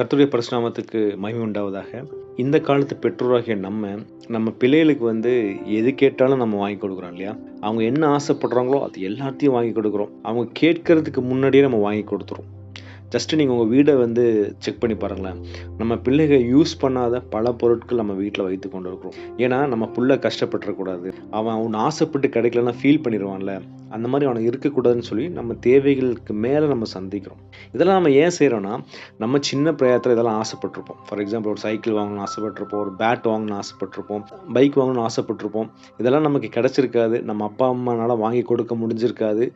கர்த்தருடைய பரிசுநாமத்துக்கு மகிமை உண்டாவதாக. இந்த காலத்து பெற்றோராகிய நம்ம நம்ம பிள்ளைகளுக்கு வந்து எது கேட்டாலும் நம்ம வாங்கி கொடுக்குறோம் இல்லையா? அவங்க என்ன ஆசைப்படுறாங்களோ அது எல்லாத்தையும் வாங்கி கொடுக்குறோம். அவங்க கேட்கறதுக்கு முன்னாடியே நம்ம வாங்கி கொடுத்துரும் ஜஸ்ட்டு நீங்கள் உங்கள் வீடை வந்து செக் பண்ணி பாருங்களேன். நம்ம பிள்ளைகள் யூஸ் பண்ணாத பல பொருட்கள் நம்ம வீட்டில் வைத்து கொண்டு இருக்கிறோம் ஏன்னா நம்ம புள்ள கஷ்டப்பட்டுறக்கூடாது. அவன் அவன் ஆசைப்பட்டு கிடைக்கலன்னா ஃபீல் பண்ணிடுவான்ல. அந்த மாதிரி அவனுக்கு இருக்கக்கூடாதுன்னு சொல்லி நம்ம தேவைகளுக்கு மேலே நம்ம சந்திக்கிறோம். இதெல்லாம் நம்ம ஏன் செய்கிறோன்னா நம்ம சின்ன பிரயத்தில் இதெல்லாம் ஆசைப்பட்டிருப்போம். ஃபார் எக்ஸாம்பிள் ஒரு சைக்கிள் வாங்கணும்னு ஆசைப்பட்டிருப்போம். ஒரு பேட் வாங்கணும்னு ஆசைப்பட்டிருப்போம். பைக் வாங்கணும்னு ஆசைப்பட்டிருப்போம். இதெல்லாம் நமக்கு கிடச்சிருக்காது. நம்ம அப்பா அம்மானால் வாங்கி கொடுக்க முடிஞ்சிருக்காது.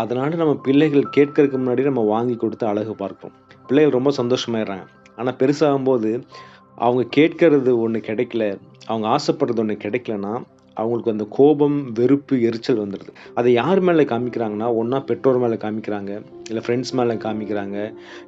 அதனால் நம்ம பிள்ளைகள் கேட்கறதுக்கு முன்னாடி நம்ம வாங்கி கொடுத்து அழகு பார்க்குறோம். பிள்ளைகள் ரொம்ப சந்தோஷமாயிடுறாங்க. ஆனால் பெருசாகும்போது அவங்க கேட்கறது ஒன்று கிடைக்கல அவங்க ஆசைப்படுறது ஒன்று கிடைக்கலன்னா அவங்களுக்கு அந்த கோபம் வெறுப்பு எரிச்சல் வந்துடுது. அதை யார் மேலே காமிக்கிறாங்கன்னா ஒன்றா பெற்றோர் மேலே காமிக்கிறாங்க இல்லை ஃப்ரெண்ட்ஸ் மேலே காமிக்கிறாங்க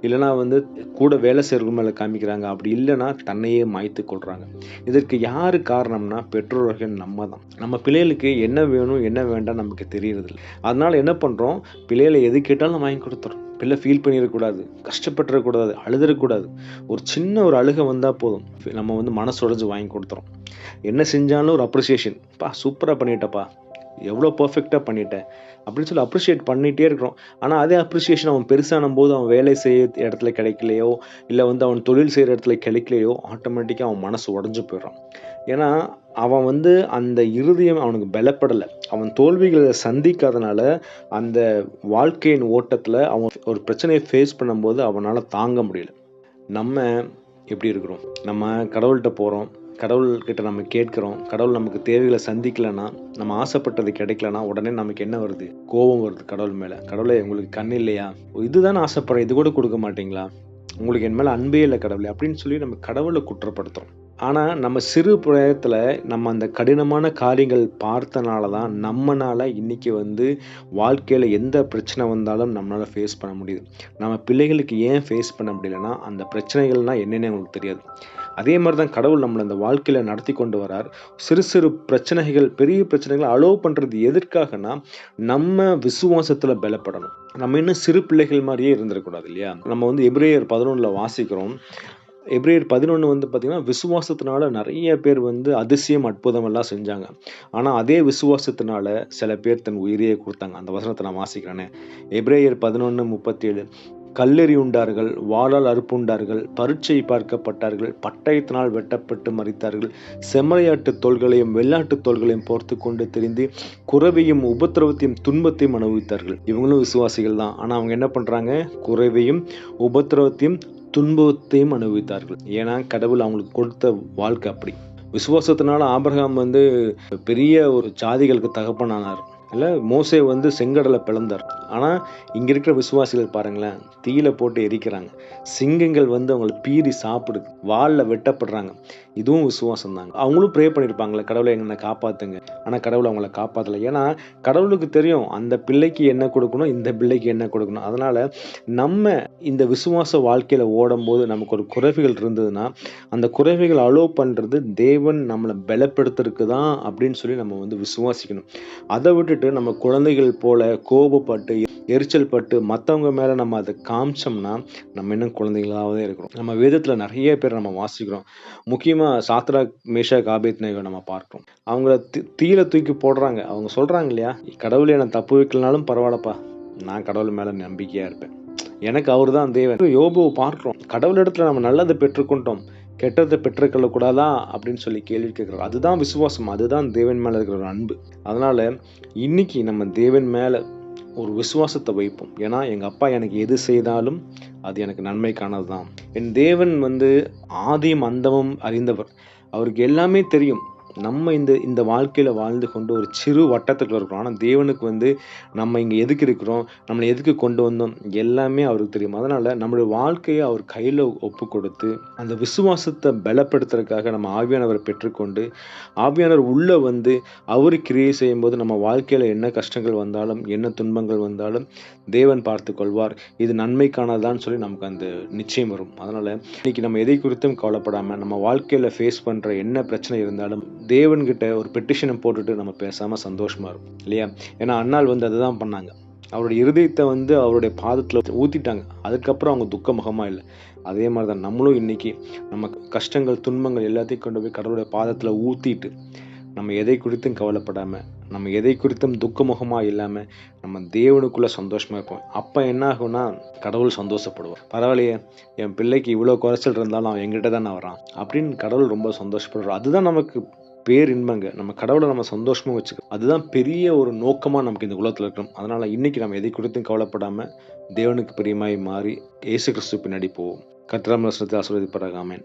இல்லைனா வந்து கூட வேலை செய்கிறவங்க மேலே காமிக்கிறாங்க அப்படி இல்லைன்னா தன்னையே மாய்த்து கொள்கிறாங்க இதற்கு யார் காரணம்னா பெற்றோர்கள் நம்ம தான் நம்ம பிள்ளைகளுக்கு என்ன வேணும் என்ன வேண்டாம் நமக்கு தெரியறதில்ல. அதனால் என்ன பண்ணுறோம் பிள்ளைகளை எது கேட்டாலும் வாங்கி கொடுத்துறோம். பிள்ளை ஃபீல் பண்ணிடக்கூடாது கஷ்டப்பட்டுறக்கூடாது அழுதுறக்கூடாது. ஒரு சின்ன ஒரு அழுகை வந்தால் போதும். நம்ம வந்து மனசு உடைஞ்சு வாங்கி கொடுத்துறோம். என்ன செஞ்சாலும் ஒரு அப்ரிசியேஷன் பா சூப்பராக பண்ணிட்டப்பா எவ்வளோ பர்ஃபெக்டாக பண்ணிட்டேன். அப்படின்னு சொல்லி அப்ரிஷியேட் பண்ணிகிட்டே இருக்கிறோம். ஆனால் அதே அப்ரிசியேஷன் அவன் பெருசான போது அவன் வேலை செய்ய இடத்துல கிடைக்கலையோ இல்லை வந்து அவன் தொழில் செய்கிற இடத்துல கிடைக்கலையோ ஆட்டோமேட்டிக்காக அவன் மனசு உடஞ்சி போயிடுறான். ஏன்னா அவன் வந்து அந்த இறுதியம் அவனுக்கு பலப்படலை. அவன் தோல்விகளை சந்திக்காதனால அந்த வாழ்க்கையின் ஓட்டத்தில் அவன் ஒரு பிரச்சனையை ஃபேஸ் பண்ணும்போது அவனால் தாங்க முடியல. நம்ம எப்படி இருக்கிறோம்? நம்ம கடவுள்கிட்ட போகிறோம் கடவுள்கிட்ட நம்ம கேட்குறோம் கடவுள் நமக்கு தேவைகளை சந்திக்கலைன்னா நம்ம ஆசைப்பட்டது கிடைக்கலனா உடனே நமக்கு என்ன வருது? கோபம் வருது கடவுள் மேலே. கடவுளே உங்களுக்கு கண் இல்லையா? இதுதான் ஆசைப்படுறேன். இது கூட கொடுக்க மாட்டீங்களா? உங்களுக்கு என் மேலே அன்பே இல்லை கடவுளே அப்படின்னு சொல்லி நம்ம கடவுளை குற்றப்படுத்துகிறோம் ஆனால் நம்ம சிறு பிராயத்தில் நம்ம அந்த கடினமான காரியங்கள் பார்த்தனால தான் நம்மனால் இன்னைக்கு வந்து வாழ்க்கையில் எந்த பிரச்சனை வந்தாலும் நம்மளால் ஃபேஸ் பண்ண முடியுது. நம்ம பிள்ளைகளுக்கு ஏன் ஃபேஸ் பண்ண முடியலன்னா அந்த பிரச்சனைகள்னால் என்னென்னு அவங்களுக்கு தெரியாது. அதே மாதிரி தான் கடவுள் நம்மளை அந்த வாழ்க்கையில் நடத்தி கொண்டு வரார். சிறு சிறு பிரச்சனைகள் பெரிய பிரச்சனைகளை அலோவ் பண்ணுறது எதற்காகனா நம்ம விசுவாசத்தில் பலப்படணும். நம்ம இன்னும் சிறு பிள்ளைகள் மாதிரியே இருந்துடக்கூடாது இல்லையா? நம்ம வந்து எப்ரேயர் பதினொன்றில் வாசிக்கிறோம். எப்ரேயர் பதினொன்று வந்து பார்த்திங்கன்னா விசுவாசத்தினால நிறைய பேர் வந்து அதிசயம் அற்புதம் எல்லாம் செஞ்சாங்க. ஆனால் அதே விசுவாசத்தினால சில பேர் தன் உயிரையே கொடுத்தாங்க. அந்த வசனத்தை நான் வாசிக்கிறேனே. எப்ரேயர் பதினொன்று முப்பத்தேழு. கல்லெறி உண்டார்கள் வாளால் அறுப்புண்டார்கள் பரீட்சை பார்க்கப்பட்டார்கள் பட்டயத்தினால் வெட்டப்பட்டு மறித்தார்கள் செம்மறையாட்டு தோள்களையும் வெள்ளாட்டு தோள்களையும் போர்த்து கொண்டு தெரிந்து குறவையும் உபத்திரவத்தையும் துன்பத்தையும் அனுபவித்தார்கள். இவங்களும் விசுவாசிகள் தான். ஆனால் அவங்க என்ன பண்ணுறாங்க குறைவையும் உபத்திரவத்தையும் துன்பத்தையும் அனுபவித்தார்கள். ஏன்னா கடவுள் அவங்களுக்கு கொடுத்த வாழ்க்கை அப்படி. விசுவாசத்தினால ஆபிரகாம் வந்து பெரிய ஒரு ஜாதிகளுக்கு தகப்பனானார். இல்லை மோசே வந்து செங்கடலை பிளந்தார். ஆனால் இங்கே இருக்கிற விசுவாசிகள் பாருங்களேன் தீயில போட்டு எரிக்கிறாங்க. சிங்கங்கள் வந்து அவங்களை பீறி சாப்பிடுது. வாலில் வெட்டப்படுறாங்க. இதுவும் விசுவாசம் தாங்க அவங்களும் ப்ரே பண்ணியிருப்பாங்களே கடவுளை என்னை காப்பாற்றுங்க ஆனால் கடவுள் அவங்கள காப்பாற்றலை ஏன்னா கடவுளுக்கு தெரியும் அந்த பிள்ளைக்கு என்ன கொடுக்கணும் இந்த பிள்ளைக்கு என்ன கொடுக்கணும். அதனால் நம்ம இந்த விசுவாச வாழ்க்கையில் ஓடும்போது நமக்கு ஒரு குறைவுகள் இருந்ததுன்னா அந்த குறைவுகள் அலோவ் பண்ணுறது தேவன் நம்மளை பலப்படுத்துறதுக்கு தான் அப்படின்னு சொல்லி நம்ம வந்து விசுவாசிக்கணும். அதை விட்டு விட்டுட்டு நம்ம குழந்தைகள் போல கோபப்பட்டு எரிச்சல் பட்டு மற்றவங்க மேலே நம்ம அதை காமிச்சோம்னா நம்ம இன்னும் குழந்தைகளாகவே இருக்கிறோம். நம்ம வேதத்தில் நிறைய பேர் நம்ம வாசிக்கிறோம். முக்கியமாக சாத்ரா மேஷா காபேத் நேவை நம்ம பார்க்கிறோம். அவங்கள தீயில தூக்கி போடுறாங்க. அவங்க சொல்கிறாங்க இல்லையா? கடவுளை என்னை தப்பு வைக்கலனாலும் பரவாயில்லப்பா. நான் கடவுள் மேலே நம்பிக்கையாக இருப்பேன். எனக்கு அவர் தான் தேவன் யோபுவை பார்க்குறோம். கடவுள் இடத்துல நம்ம நல்லதை பெற்றுக்கொண்டோம். கெட்டதை பெற்றுக்கொள்ள கூடாதா அப்படின்னு சொல்லி கேள்வி கேட்குறோம் அதுதான் விசுவாசம் அதுதான் தேவன் மேலே இருக்கிற ஒரு அன்பு. அதனால் இன்னைக்கு நம்ம தேவன் மேலே ஒரு விசுவாசத்தை வைப்போம். ஏன்னா எங்கள் அப்பா எனக்கு எது செய்தாலும் அது எனக்கு நன்மைக்கானது தான் என் தேவன் வந்து ஆதியும் அந்தமும் அறிந்தவர். அவருக்கு எல்லாமே தெரியும். நம்ம இந்த இந்த வாழ்க்கையில் வாழ்ந்து கொண்டு ஒரு சிறு வட்டத்துக்குள்ள இருக்கிறோம். ஆனால் தேவனுக்கு வந்து நம்ம இங்கே எதுக்கு இருக்கிறோம்? நம்மளை எதுக்கு கொண்டு வந்தோம்? எல்லாமே அவருக்கு தெரியும். அதனால் நம்மளுடைய வாழ்க்கையை அவர் கையில் ஒப்பு கொடுத்து அந்த விசுவாசத்தை பலப்படுத்துறதுக்காக நம்ம ஆவியானவரை பெற்றுக்கொண்டு ஆவியானவர் உள்ளே வந்து அவர் கிரியை செய்யும்போது நம்ம வாழ்க்கையில் என்ன கஷ்டங்கள் வந்தாலும் என்ன துன்பங்கள் வந்தாலும் தேவன் பார்த்து கொள்வார். இது நன்மைக்கானதான்னு சொல்லி நமக்கு அந்த நிச்சயம் வரும். அதனால் இன்றைக்கி நம்ம எதை குறித்தும் கவலைப்படாமல் நம்ம வாழ்க்கையில் ஃபேஸ் பண்ணுற என்ன பிரச்சனை இருந்தாலும் தேவன்கிட்ட ஒரு பெட்டிஷனை போட்டுட்டு நம்ம பேசாமல் சந்தோஷமாக இருக்கும் இல்லையா? ஏன்னா அண்ணால் வந்து அதுதான் பண்ணாங்க. அவருடைய இருதயத்தை வந்து அவருடைய பாதத்தில் ஊற்றிட்டாங்க அதுக்கப்புறம் அவங்க துக்க முகமாக இல்லை. அதே மாதிரி தான் நம்மளும் இன்றைக்கி நம்ம கஷ்டங்கள் துன்பங்கள் எல்லாத்தையும் கொண்டு போய் கடவுளுடைய பாதத்தில் ஊற்றிட்டு நம்ம எதை குறித்தும் கவலைப்படாமல் நம்ம எதை குறித்தும் துக்கமுகமாக இல்லாமல் நம்ம தேவனுக்குள்ளே சந்தோஷமாக இருப்போம். அப்போ என்ன ஆகும்னா கடவுள் சந்தோஷப்படுவார். பரவாயில்லையே என் பிள்ளைக்கு இவ்வளோ குறைச்சல் இருந்தாலும் அவன் எங்கிட்ட தானே வரான் அப்படின்னு கடவுள் ரொம்ப சந்தோஷப்படுவார். அதுதான் நமக்கு பேரின்பங்க. நம்ம கடவுளை நம்ம சந்தோஷமாக வச்சுக்கோ அதுதான் பெரிய ஒரு நோக்கமாக நமக்கு இந்த உலகத்தில் இருக்கணும் அதனால் இன்றைக்கி நம்ம எதை குறித்தும் கவலைப்படாமல் தேவனுக்கு பிரியமாய் மாறி இயேசு கிறிஸ்து பின்னாடி போவோம். கத்திராம ஆசீர்வதிப்பதாக ஆமென்.